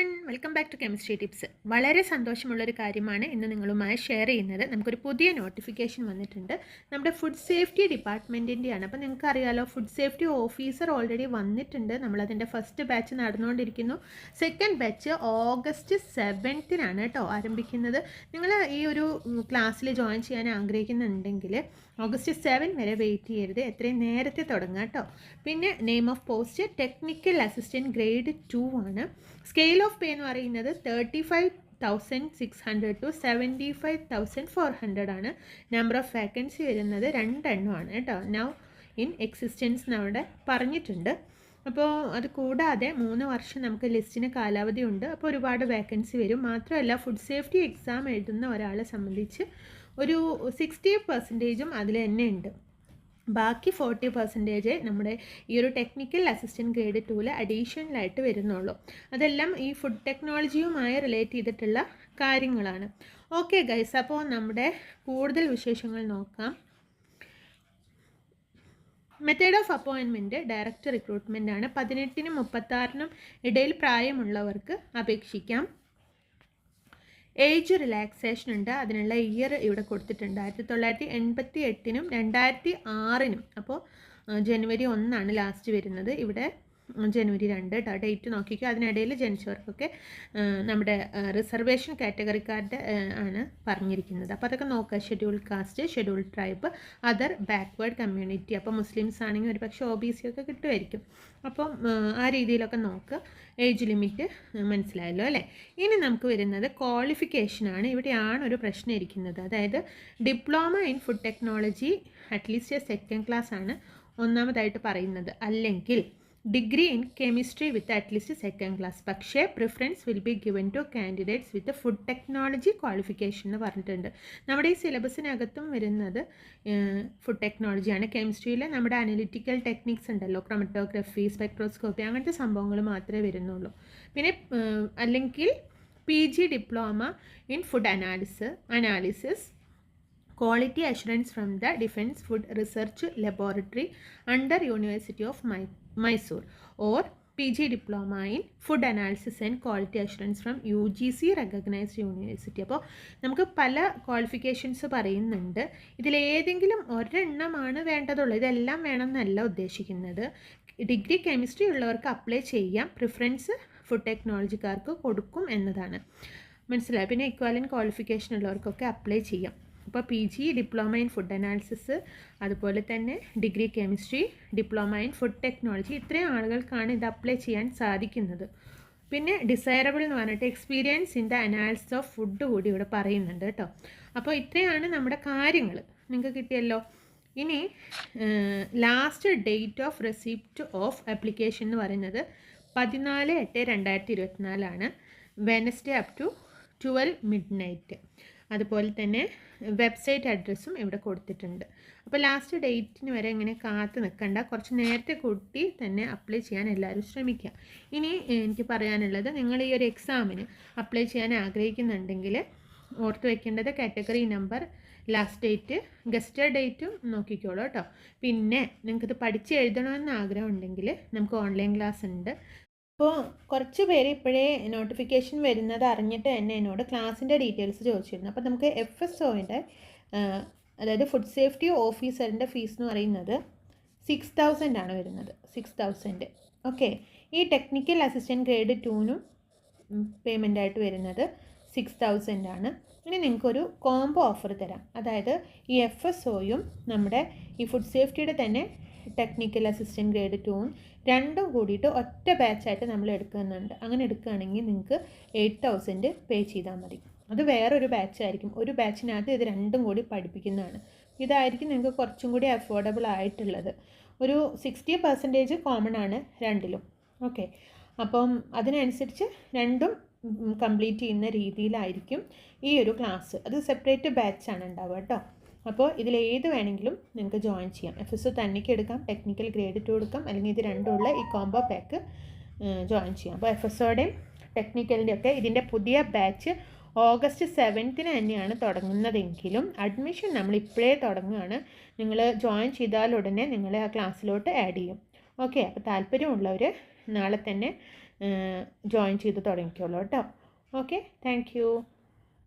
Welcome back to chemistry tips വളരെ സന്തോഷമുള്ളൊരു കാര്യമാണ് ഇന്ന് നിങ്ങളുമായി ഷെയർ ചെയ്യുന്നത്. നമുക്കൊരു പുതിയ നോട്ടിഫിക്കേഷൻ വന്നിട്ടുണ്ട്. നമ്മുടെ ഫുഡ് സേഫ്റ്റി ഡിപ്പാർട്ട്മെന്റിന്റെയാണ് അപ്പോൾ നിങ്ങൾക്ക് അറിയാലോ ഫുഡ് സേഫ്റ്റി ഓഫീസർ ഓൾറെഡി വന്നിട്ടുണ്ട്. നമ്മളതിന്റെ ഫസ്റ്റ് ബാച്ച് നടന്നുകൊണ്ടിരിക്കുന്നു. സെക്കൻഡ് ബാച്ച് ഓഗസ്റ്റ് സെവൻത്തിനാണ് കേട്ടോ ആരംഭിക്കുന്നത്. നിങ്ങൾ ഈ ഒരു ക്ലാസ്സിൽ ജോയിൻ ചെയ്യാൻ ആഗ്രഹിക്കുന്നുണ്ടെങ്കിൽ ഓഗസ്റ്റ് സെവൻ വരെ വെയിറ്റ് ചെയ്യരുത്. എത്രയും നേരത്തെ തുടങ്ങാം കേട്ടോ. പിന്നെ name of post technical assistant grade two ആണ്. സ്കെയിൽ പേ എന്ന് പറയുന്നത് thirty five thousand six hundred two seventy five thousand four hundred ആണ്. നമ്പർ ഓഫ് വേക്കൻസി വരുന്നത് രണ്ടെണ്ണമാണ് കേട്ടോ. നൗ ഇൻ എക്സിസ്റ്റൻസ് നമ്മുടെ പറഞ്ഞിട്ടുണ്ട്. അപ്പോൾ അത് കൂടാതെ മൂന്ന് വർഷം നമുക്ക് ലിസ്റ്റിന് കാലാവധി ഉണ്ട്. അപ്പോൾ ഒരുപാട് വേക്കൻസി വരും. മാത്രമല്ല ഫുഡ് സേഫ്റ്റി എക്സാം എഴുതുന്ന ഒരാളെ സംബന്ധിച്ച് ഒരു സിക്സ്റ്റി പെർസെന്റേജും അതിൽ തന്നെ ഉണ്ട്. ബാക്കി ഫോർട്ടി പെർസെന്റേജ് നമ്മുടെ ഈ ഒരു ടെക്നിക്കൽ അസിസ്റ്റന്റ് ഗ്രേഡ് ടൂവിൽ അഡീഷണലായിട്ട് വരുന്നുള്ളൂ. അതെല്ലാം ഈ ഫുഡ് ടെക്നോളജിയുമായി റിലേറ്റ് ചെയ്തിട്ടുള്ള കാര്യങ്ങളാണ്. ഓക്കെ ഗൈസ് അപ്പോൾ നമ്മുടെ കൂടുതൽ വിശേഷങ്ങൾ നോക്കാം. മെത്തേഡ് ഓഫ് അപ്പോയിൻമെന്റ് ഡയറക്റ്റ് റിക്രൂട്ട്മെന്റ് ആണ്. പതിനെട്ടിനും മുപ്പത്താറിനും ഇടയിൽ പ്രായമുള്ളവർക്ക് അപേക്ഷിക്കാം. ഏജ് റിലാക്സേഷൻ ഉണ്ട്. അതിനുള്ള ഇയർ ഇവിടെ കൊടുത്തിട്ടുണ്ട്. ആയിരത്തി തൊള്ളായിരത്തി എൺപത്തി എട്ടിനും രണ്ടായിരത്തി ആറിനും അപ്പോൾ ജനുവരി ഒന്നാണ് ലാസ്റ്റ് വരുന്നത്. ഇവിടെ ജനുവരി രണ്ട് കേട്ടോ ഡേറ്റ് നോക്കിക്കുക അതിനിടയിൽ ജനിച്ചവർക്കൊക്കെ നമ്മുടെ റിസർവേഷൻ കാറ്റഗറിക്കാരുടെ ആണ് പറഞ്ഞിരിക്കുന്നത്. അപ്പോൾ അതൊക്കെ നോക്കുക schedule caste schedule tribe other backward community. അപ്പോൾ മുസ്ലിംസ് ആണെങ്കിൽ ഒരു പക്ഷേ ഒ ബി സി ഒക്കെ കിട്ടുമായിരിക്കും. അപ്പം ആ രീതിയിലൊക്കെ നോക്കുക ഏജ് ലിമിറ്റ് മനസ്സിലായല്ലോ അല്ലേ? ഇനി നമുക്ക് വരുന്നത് ക്വാളിഫിക്കേഷനാണ് ഇവിടെയാണ് ഒരു പ്രശ്നം ഇരിക്കുന്നത്. അതായത് diploma in food technology at least second class ആണ്. ഒന്നാമതായിട്ട് പറയുന്നത്. അല്ലെങ്കിൽ degree in chemistry with at least second class പക്ഷേ preference will be given to candidates with food technology qualification എന്ന് പറഞ്ഞിട്ടുണ്ട്. നമ്മുടെ ഈ സിലബസിനകത്തും വരുന്നത് ഫുഡ് ടെക്നോളജിയാണ് കെമിസ്ട്രിയിൽ നമ്മുടെ അനലിറ്റിക്കൽ ടെക്നിക്സ് ഉണ്ടല്ലോ. ക്രൊമറ്റോഗ്രഫി സ്പെക്ട്രോസ്കോപ്പി അങ്ങനത്തെ സംഭവങ്ങൾ മാത്രമേ വരുന്നുള്ളൂ. പിന്നെ അല്ലെങ്കിൽ P G diploma in food analysis analysis quality assurance from the Defence Food Research Laboratory under University of my Mysore. Or P G diploma in food analysis and quality assurance from U G C recognised university. അപ്പോൾ നമുക്ക് പല qualifications പറയുന്നുണ്ട്. ഇതിലേതെങ്കിലും ഒരെണ്ണമാണ് വേണ്ടതുള്ളൂ. ഇതെല്ലാം വേണമെന്നല്ല ഉദ്ദേശിക്കുന്നത്. Degree chemistry ഉള്ളവർക്ക് apply ചെയ്യാം. പ്രിഫറൻസ് ഫുഡ് ടെക്നോളജിക്കാർക്ക് കൊടുക്കും എന്നതാണ്. മനസ്സിലായി? പിന്നെ ഇക്വാലൻ ക്വാളിഫിക്കേഷൻ ഉള്ളവർക്കൊക്കെ അപ്ലൈ ചെയ്യാം. അപ്പോൾ P G diploma in food analysis അതുപോലെ തന്നെ degree chemistry diploma in food technology ഇത്രയും ആളുകൾക്കാണ് ഇത് അപ്ലൈ ചെയ്യാൻ സാധിക്കുന്നത്. പിന്നെ ഡിസൈറബിൾ എന്ന് പറഞ്ഞിട്ട് experience in the analysis of food കൂടി ഇവിടെ പറയുന്നുണ്ട് കേട്ടോ. അപ്പോൾ ഇത്രയാണ് നമ്മുടെ കാര്യങ്ങൾ. നിങ്ങൾക്ക് കിട്ടിയല്ലോ. ഇനി last date of receipt of application എന്ന് പറയുന്നത് പതിനാല് എട്ട് രണ്ടായിരത്തി ഇരുപത്തിനാലാണ്. Wednesday up to twelve midnight അതുപോലെ തന്നെ വെബ്സൈറ്റ് അഡ്രസ്സും ഇവിടെ കൊടുത്തിട്ടുണ്ട്. അപ്പോൾ ലാസ്റ്റ് ഡേറ്റിന് വരെ ഇങ്ങനെ കാത്ത് നിൽക്കണ്ട കുറച്ച് നേരത്തെ കൂട്ടി തന്നെ അപ്ലൈ ചെയ്യാൻ എല്ലാവരും ശ്രമിക്കുക ഇനി എനിക്ക് പറയാനുള്ളത് നിങ്ങൾ ഈ ഒരു എക്സാമിന് അപ്ലൈ ചെയ്യാൻ ആഗ്രഹിക്കുന്നുണ്ടെങ്കിൽ ഓർത്ത് വയ്ക്കേണ്ടത് കാറ്റഗറി നമ്പർ ലാസ്റ്റ് ഡേറ്റ് ഗസ്റ്റർ ഡേറ്റും നോക്കിക്കോളൂ കേട്ടോ. പിന്നെ നിങ്ങൾക്കിത് പഠിച്ച് എഴുതണമെന്ന് ആഗ്രഹം ഉണ്ടെങ്കിൽ നമുക്ക് ഓൺലൈൻ ക്ലാസ് ഉണ്ട്. അപ്പോൾ കുറച്ച് പേര് ഇപ്പോഴേ നോട്ടിഫിക്കേഷൻ വരുന്നത് അറിഞ്ഞിട്ട് തന്നെ എന്നോട് ക്ലാസ്സിന്റെ ഡീറ്റെയിൽസ് ചോദിച്ചിരുന്നു. അപ്പോൾ നമുക്ക് എഫ് എസ് ഒന്റെ അതായത് ഫുഡ് സേഫ്റ്റി ഓഫീസറിന്റെ ഫീസ് എന്ന് പറയുന്നത് സിക്സ് തൗസൻഡ് ആണ് വരുന്നത്. സിക്സ് തൗസൻഡ് ഓക്കെ ഈ ടെക്നിക്കൽ അസിസ്റ്റന്റ് ഗ്രേഡ് ടൂനും പേയ്മെന്റ് ആയിട്ട് വരുന്നത് സിക്സ് തൗസൻഡ് ആണ്. ഇനി നിങ്ങൾക്കൊരു കോംബോ ഓഫർ തരാം. അതായത് ഈ എഫ് എസ് ഒയും നമ്മുടെ ഈ ഫുഡ് സേഫ്റ്റിയുടെ തന്നെ ടെക്നിക്കൽ അസിസ്റ്റന്റ് ഗ്രേഡ് ടൂവും രണ്ടും കൂടിയിട്ട് ഒറ്റ ബാച്ചായിട്ട് നമ്മൾ എടുക്കുന്നുണ്ട്. അങ്ങനെ എടുക്കുകയാണെങ്കിൽ നിങ്ങൾക്ക് എയ്റ്റ് തൗസൻഡ് പേ ചെയ്താൽ മതി. അത് വേറൊരു ബാച്ചായിരിക്കും ഒരു ബാച്ചിനകത്ത് ഇത് രണ്ടും കൂടി പഠിപ്പിക്കുന്നതാണ്. ഇതായിരിക്കും നിങ്ങൾക്ക് കുറച്ചും കൂടി അഫോർഡബിൾ ആയിട്ടുള്ളത്. ഒരു സിക്സ്റ്റി പെർസെന്റേജ് കോമൺ ആണ് രണ്ടിലും. ഓക്കെ അപ്പം അതിനനുസരിച്ച് രണ്ടും കംപ്ലീറ്റ് ചെയ്യുന്ന രീതിയിലായിരിക്കും ഈ ഒരു ക്ലാസ് അത് സെപ്പറേറ്റ് ബാച്ചാണ് ഉണ്ടാവുക കേട്ടോ. അപ്പോൾ ഇതിൽ ഏത് വേണമെങ്കിലും നിങ്ങൾക്ക് ജോയിൻ ചെയ്യാം. എഫ് എസ് തന്നെക്ക് എടുക്കാം ടെക്നിക്കൽ ഗ്രേഡ് ടു എടുക്കാം അല്ലെങ്കിൽ ഇത് രണ്ടുമുള്ള ഈ കോംബോ പാക്ക് ജോയിൻ ചെയ്യാം. അപ്പോൾ എഫ് എസ് ഒയുടെയും ടെക്നിക്കലിന്റെ ഒക്കെ ഇതിന്റെ പുതിയ ബാച്ച് ഓഗസ്റ്റ് സെവൻത്തിന് തന്നെയാണ് തുടങ്ങുന്നതെങ്കിലും അഡ്മിഷൻ നമ്മൾ ഇപ്പോഴേ തുടങ്ങുകയാണ്. നിങ്ങൾ ജോയിൻ ചെയ്താലുടനെ നിങ്ങൾ ആ ക്ലാസ്സിലോട്ട് ആഡ് ചെയ്യും. ഓക്കെ അപ്പോൾ താല്പര്യമുള്ളവർ നാളെ തന്നെ ജോയിൻ ചെയ്ത് തുടങ്ങിക്കോളൂ കേട്ടോ. Okay thank